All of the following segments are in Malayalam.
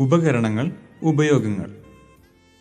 ഉപകരണങ്ങൾ ഉപയോഗങ്ങൾ.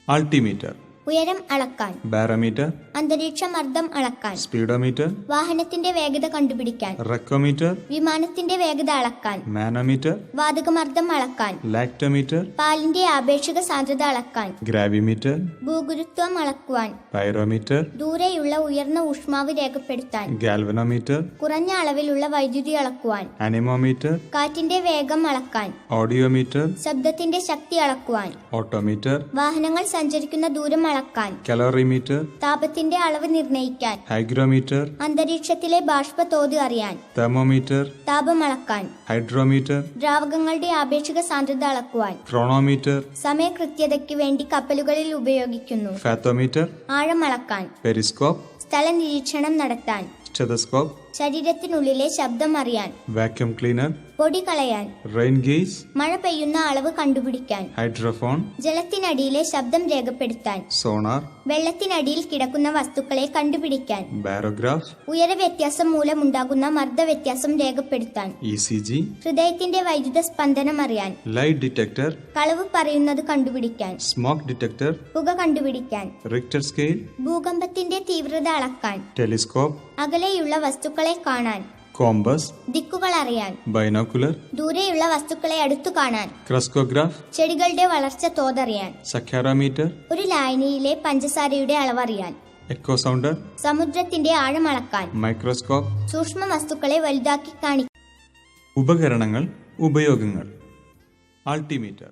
ആൾട്ടിമീറ്റർ ഉയരം അളക്കാൻ. ബാരോമീറ്റർ. അന്തരീക്ഷ മർദ്ദം അളക്കാൻ. സ്പീഡോമീറ്റർ. വാഹനത്തിന്റെ വേഗത കണ്ടുപിടിക്കാൻ. റെക്കോമീറ്റർ. വിമാനത്തിന്റെ വേഗത അളക്കാൻ. മാനോമീറ്റർ. വാതകമർദ്ദം അളക്കാൻ. ലാക്ടോമീറ്റർ. പാലിന്റെ ആപേക്ഷിക സാന്ദ്രത അളക്കാൻ. ഗ്രാവിമീറ്റർ. ഭൂഗുരുത്വം അളക്കുവാൻ. പൈറോമീറ്റർ. ദൂരെയുള്ള ഉയർന്ന ഊഷ്മാവ് രേഖപ്പെടുത്താൻ. ഗാൽവനോമീറ്റർ. കുറഞ്ഞ അളവിലുള്ള വൈദ്യുതി അളക്കുവാൻ. അനിമോമീറ്റർ. കാറ്റിന്റെ വേഗം അളക്കാൻ. ഓഡിയോമീറ്റർ. ശബ്ദത്തിന്റെ ശക്തി അളക്കുവാൻ. ഓട്ടോമീറ്റർ. വാഹനങ്ങൾ സഞ്ചരിക്കുന്ന ദൂരം അളക്കാൻ. കലോറിമീറ്റർ താപത്തിന്റെ അളവ് നിർണയിക്കാൻ. ഹൈഗ്രോമീറ്റർ അന്തരീക്ഷത്തിലെ ബാഷ്പ തോത് അറിയാൻ. തെർമോമീറ്റർ താപം അളക്കാൻ ഹൈഡ്രോമീറ്റർ ദ്രാവകങ്ങളുടെ ആപേക്ഷിക സാന്ദ്രത അളക്കുവാൻ. ക്രോണോമീറ്റർ സമയകൃത്യതയ്ക്ക് വേണ്ടി കപ്പലുകളിൽ ഉപയോഗിക്കുന്നു. ഫാത്തോമീറ്റർ ആഴം അളക്കാൻ പെരിസ്കോപ്പ് സ്ഥല നിരീക്ഷണം നടത്താൻ. സ്റ്റെതസ്കോപ്പ് ശരീരത്തിനുള്ളിലെ ശബ്ദം അറിയാൻ വാക്യൂം ക്ലീനർ പൊടി കളയാൻ റെയിൻ ഗേജ് മഴ പെയ്യുന്ന അളവ് കണ്ടുപിടിക്കാൻ ഹൈഡ്രോഫോൺ ജലത്തിനടിയിലെ ശബ്ദം രേഖപ്പെടുത്താൻ സോണാർ വെള്ളത്തിനടിയിൽ കിടക്കുന്ന വസ്തുക്കളെ കണ്ടുപിടിക്കാൻ ബാരോഗ്രാഫ് ഉയര വ്യത്യാസം മൂലമുണ്ടാകുന്ന മർദ്ദ വ്യത്യാസം രേഖപ്പെടുത്താൻ ഇ സി ജി ഹൃദയത്തിന്റെ വൈദ്യുത സ്പന്ദനം അറിയാൻ ലൈറ്റ് ഡിറ്റക്ടർ കളവ് പറയുന്നത് കണ്ടുപിടിക്കാൻ സ്മോക്ക് ഡിറ്റക്ടർ പുക കണ്ടുപിടിക്കാൻ റിക്ടർ സ്കെയിൽ ഭൂകമ്പത്തിന്റെ തീവ്രത അളക്കാൻ ടെലിസ്കോപ്പ് അകലെയുള്ള വസ്തുക്കളെ കാണാൻ കോമ്പസ് ദിക്കുകൾ അറിയാൻ ബൈനോക്കുലർ ദൂരെയുള്ള വസ്തുക്കളെ അടുത്തു കാണാൻ ക്രസ്കോഗ്രാഫ് ചെടികളുടെ വളർച്ച തോതറിയാൻ സഖ്യാറോമീറ്റർ ഒരു ലൈനിയിലെ പഞ്ചസാരയുടെ അളവറിയാൻ എക്കോ സൗണ്ടർ സമുദ്രത്തിന്റെ ആഴം അളക്കാൻ മൈക്രോസ്കോപ്പ് സൂക്ഷ്മ വസ്തുക്കളെ വലുതാക്കി കാണിക്കാൻ ഉപകരണങ്ങൾ ഉപയോഗങ്ങൾ ആൾട്ടിമീറ്റർ